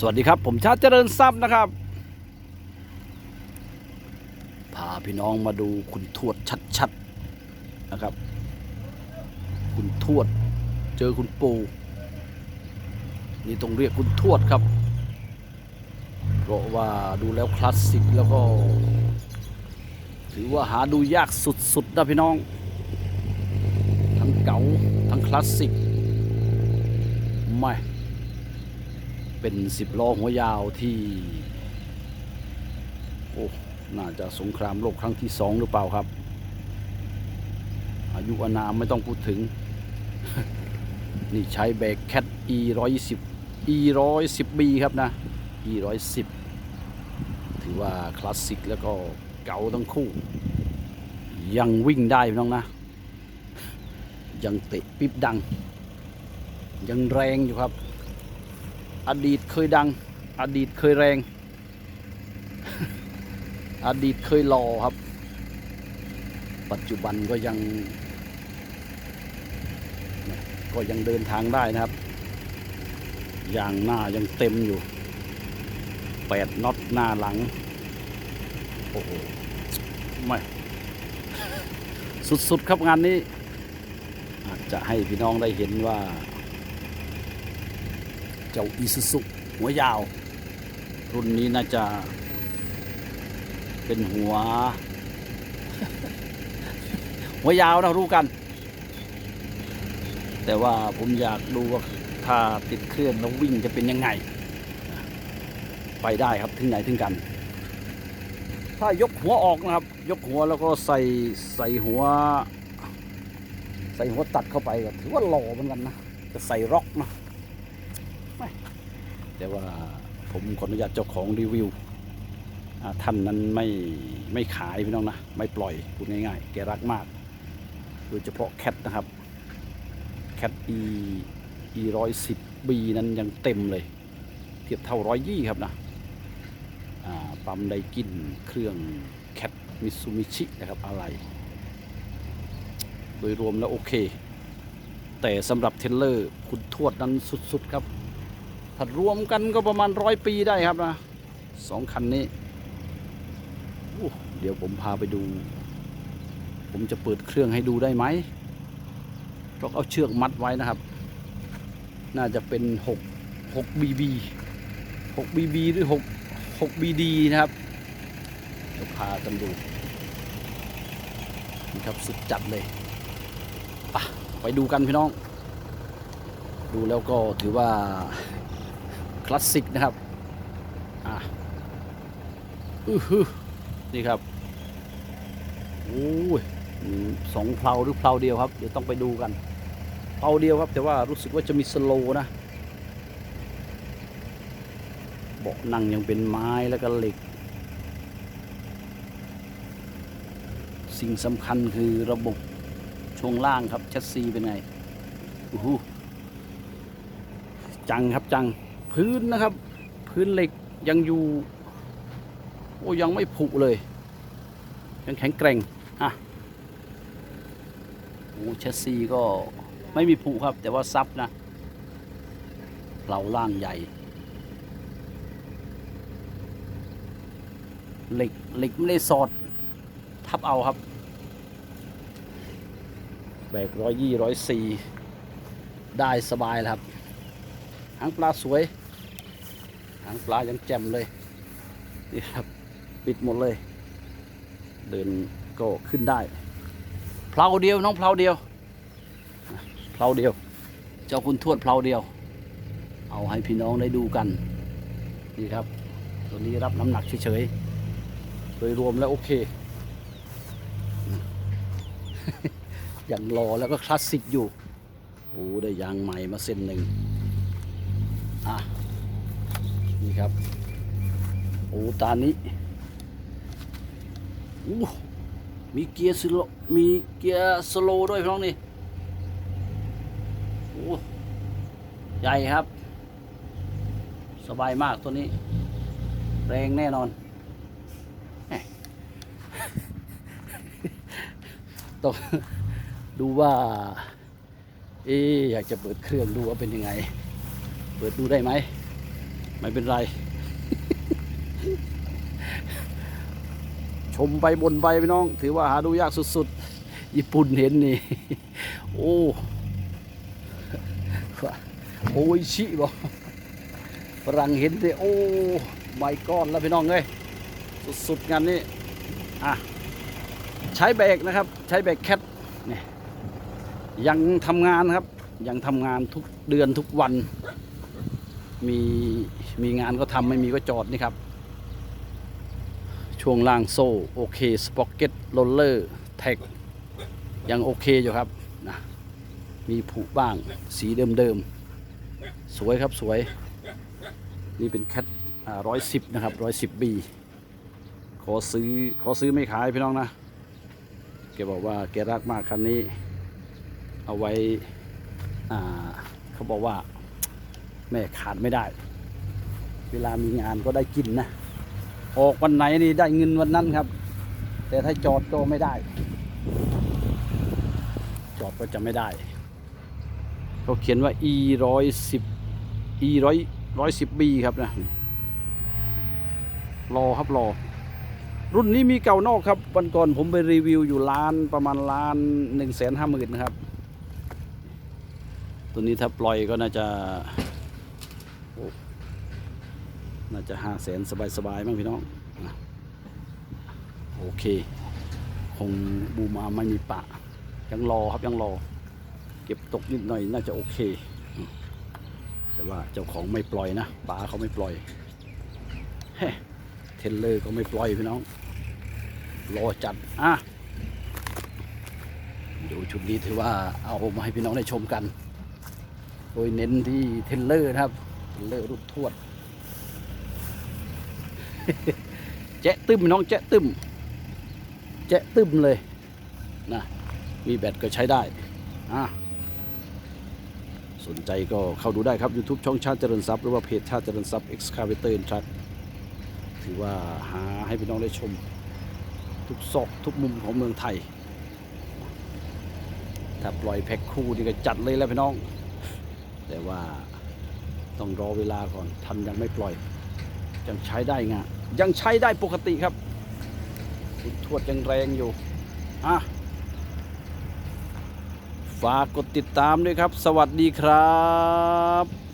สวัสดีครับ ผมชาติเจริญทรัพย์นะครับ พาพี่น้องมาดูคุณทวดชัดๆนะครับ คุณทวดเจอคุณปู่นี่ต้องเรียกคุณทวดครับ เพราะว่าดูแล้วคลาสสิกแล้วก็ ถือว่าหาดูยากสุดๆนะพี่น้อง ทั้งเก่าทั้งคลาสสิกไม่ เป็นสิบล้อหัวยาวที่โอ้น่าจะสงครามโลกครั้งที่สองหรือเปล่าครับ อายุอานามไม่ต้องพูดถึง นี่ใช้แบกแคท e ร้อยสิบ e ร้อยสิบ b ครับนะ e ร้อยสิบถือว่าคลาสสิกแล้วก็เก่าทั้งคู่ ยังวิ่งได้พี่น้องนะ ยังเตะปิ๊บดัง ยังแรงอยู่ครับ อดีตเคยดัง อดีตเคยแรง อดีตเคยหล่อครับ ปัจจุบันก็ยัง ก็ยังเดินทางได้นะครับยางหน้ายังเต็มอยู่แปดน็อตหน้าหลัง โอ้โห ไม่ สุด ๆ ครับงานนี้ อาจจะให้พี่น้องได้เห็นว่า จ้าอีซูซุหัวยาว รุ่นนี้น่าจะ เป็นหัว หัวยาวนะรู้กัน แต่ว่าผมอยากดูว่าถ้าติดเครื่องแล้ววิ่งจะเป็นยังไง ไปได้ครับถึงไหนถึงกัน ถ้ายกหัวออกนะครับ ยกหัวแล้วก็ใส่ใส่หัว ใส่หัวตัดเข้าไปก็ถือว่าหล่อเหมือนกันนะจะใส่ร็อกนะ แต่ว่าผมขออนุญาตเจ้าของรีวิวท่านนั้นไม่ไม่ขายพี่น้องนะ ไม่ปล่อยพูดง่ายๆ แกรักมาก โดยเฉพาะแคทนะครับแคท e e ร้อยสิบ b นั้นยังเต็มเลย เทียบเท่าร้อยยี่ครับนะปั๊มไดกินเครื่องแคทมิซูมิชินะครับอะไร โดยรวมแล้วโอเค แต่สำหรับเทรลเลอร์คุณทวดนั้นสุดๆครับ ถ้ารวมกันก็ประมาณร้อยปีได้ครับนะสองคันนี้ เดี๋ยวผมพาไปดู ผมจะเปิดเครื่องให้ดูได้ไหมต้องเอาเชือกมัดไว้นะครับ น่าจะเป็น 6 6 BB 6 BB หรือ 6 6 BD นะครับเดี๋ยวพากันดูนี่ครับสุดจัดเลยไปดูกันพี่น้อง ดูแล้วก็ถือว่า คลาสสิกนะครับอะอือฮึนี่ครับโอ้ยสองเพลาหรือเพลาเดียวครับ เดี๋ยวต้องไปดูกันเพลาเดียวครับ แต่ว่ารู้สึกว่าจะมีสโลนะเบาะนั่งยังเป็นไม้แล้วก็เหล็ก สิ่งสำคัญคือระบบช่วงล่างครับแชสซีเป็นไงอู้หูจังครับจัง พื้นนะครับ พื้นเหล็กยังอยู่ โอ้ยังไม่ผุเลย ยังแข็งแกร่งอะโอ้ชสซีก็ไม่มีผุครับ แต่ว่าซับนะเราล่างใหญ่เหล็กเหล็กไม่ได้สอด ทับเอาครับแบกร้อยยี่ร้อยสี่ได้สบายแล้วครับหางปลาสวย หางปลายังแจ่มเลยนี่ครับปิดหมดเลย เดินก็ขึ้นได้เพลาเดียวน้องเพลาเดียวเพลาเดียว เจ้าคุณทวดเพลาเดียว เอาให้พี่น้องได้ดูกันนี่ครับ ตัวนี้รับน้ำหนักเฉยๆโดยรวมแล้วโอเคอย่างรอแล้วก็คลาสสิกอยู่โอ้ได้ยางใหม่มาเส้นหนึ่งอะ นี่ครับโอ้ตานี้อู้มีเกียร์สโลมีเกียร์สโลด้วยพี่น้องนี่โอ้ใหญ่ครับ สบายมากตัวนี้ แรงแน่นอนต้องดูว่า เอ๊อยากจะเปิดเครื่องดูว่าเป็นยังไง เปิดดูได้ไหม ไม่เป็นไร ชมไปบนไปพี่น้อง ถือว่าหาดูยากสุดๆ ญี่ปุ่นเห็นนี่ โอ้โอ้ยชิบอกฝรั่งเห็นเลยโอ้ไม่ก้อนแล้วพี่น้องเอ้ยสุดๆงานนี้อะใช้เบกนะครับ ใช้เบกแคทเนี่ยยังทำงานครับ ยังทำงานทุกเดือนทุกวัน มีมีงานก็ทำไม่มีก็จอดนี่ครับ ช่วงล่างโซ่โอเคสป็อกเก็ตโรลเลอร์แท็กยังโอเคอยู่ครับนะมีผุบ้างสีเดิมๆ สวยครับสวย นี่เป็นแคทร้อยสิบนะครับร้อยสิบบีขอซื้อขอซื้อไม่ขายพี่น้องนะแกบอกว่าแกรักมากคันนี้ เอาไว้อ่าเขาบอกว่า แม่ขาดไม่ได้ เวลามีงานก็ได้กินนะ ออกวันไหนนี่ได้เงินวันนั้นครับ แต่ถ้าจอดก็ไม่ได้ จอดก็จะไม่ได้เขาเขียนว่า e ร้อยสิบ e ร้อยร้อยสิบ b ครับนะรอครับรอ รุ่นนี้มีเก่านอกครับ วันก่อนผมไปรีวิวอยู่ล้านประมาณล้านหนึ่งแสนห้าหมื่นนะครับ ตัวนี้ถ้าปล่อยก็น่าจะ น่าจะห้าแสนสบายๆมั้งพี่น้องโอเค คงบูมาไม่มีปะ ยังรอครับยังรอ เก็บตกนิดหน่อยน่าจะโอเค แต่ว่าเจ้าของไม่ปล่อยนะป๋าเขาไม่ปล่อยเฮ้เทรลเลอร์ก็ไม่ปล่อยพี่น้อง รอจัดอะดูชุดนี้ถือว่าเอามาให้พี่น้องได้ชมกัน โดยเน้นที่เทรลเลอร์นะครับ เลอรูปทวด แจ๊ตึมพี่น้องแจ๊ตึมแจ๊ตึมเลยนะมีแบตก็ใช้ได้อะสนใจก็เข้าดูได้ครับ YouTube ช่องชาติเจริญทรัพย์หรือว่าเพจชาติเจริญทรัพย์ Excavator in t r u c ถือว่าหาให้พี่น้องได้ชม ทุกซอกทุกมุมของเมืองไทย ถ้าปล่อยแพ็คคู่นี่ก็จัดเลยแล้วพี่น้อง แต่ว่า ต้องรอเวลาก่อนทันยังไม่ปล่อย ยังใช้ได้งะยังใช้ได้ปกติครับคุณทวดยังแรงอยู่อะฝากกดติดตามด้วยครับ สวัสดีครับ